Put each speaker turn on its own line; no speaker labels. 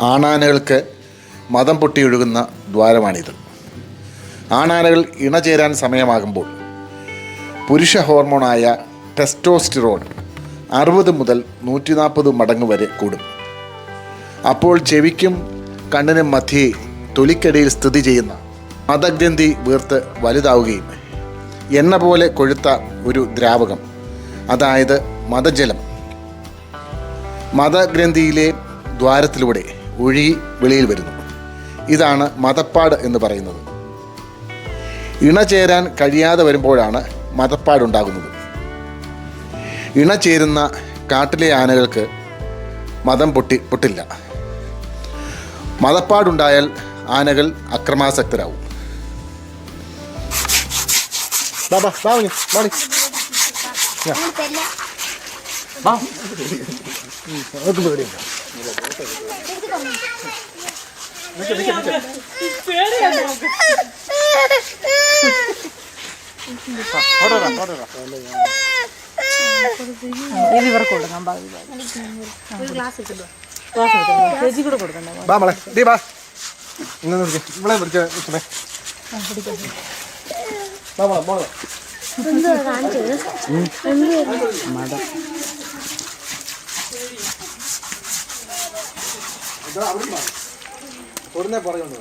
ആണാനകൾക്ക് മതം പൊട്ടിയൊഴുകുന്ന ദ്വാരമാണിത്. ആണാനകൾ ഇണചേരാൻ സമയമാകുമ്പോൾ പുരുഷ ഹോർമോണായ ടെസ്റ്റോസ്റ്റിറോൺ അറുപത് മുതൽ നൂറ്റി നാൽപ്പത് മടങ്ങ് വരെ കൂടും. അപ്പോൾ ചെവിക്കും കണ്ണിനും മധ്യേ തൊലിക്കടിയിൽ സ്ഥിതി ചെയ്യുന്ന മതഗ്രന്ഥി വീർത്ത് വലുതാവുകയും എണ്ണ പോലെ കൊഴുത്ത ഒരു ദ്രാവകം അതായത് മതജലം മതഗ്രന്ഥിയിലെ ദ്വാരത്തിലൂടെ ഒഴുകി വെളിയിൽ വരുന്നു. ഇതാണ് മതപ്പാട് എന്ന് പറയുന്നത്. ഇണചേരാൻ കഴിയാതെ വരുമ്പോഴാണ് മതപ്പാടുണ്ടാകുന്നത് ഇണചേരുന്ന കാട്ടിലെ ആനകൾക്ക് മതം പൊട്ടി പൊട്ടില്ല. മതപ്പാടുണ്ടായാൽ ആനകൾ അക്രമാസക്തരാകും ബാ,
ഇത് ഇവർക്ക് കൊടുക്കാം ചേച്ചി കൂടെ കൊടുക്കണ്ടേ
ബാ. മോളെ ദീ ബാ ഇന്ന് വിളിക്ക് ഇവിടെ വിളിച്ചേ ബാ മോളെ മോളെ ഉടനെ പറയുന്നു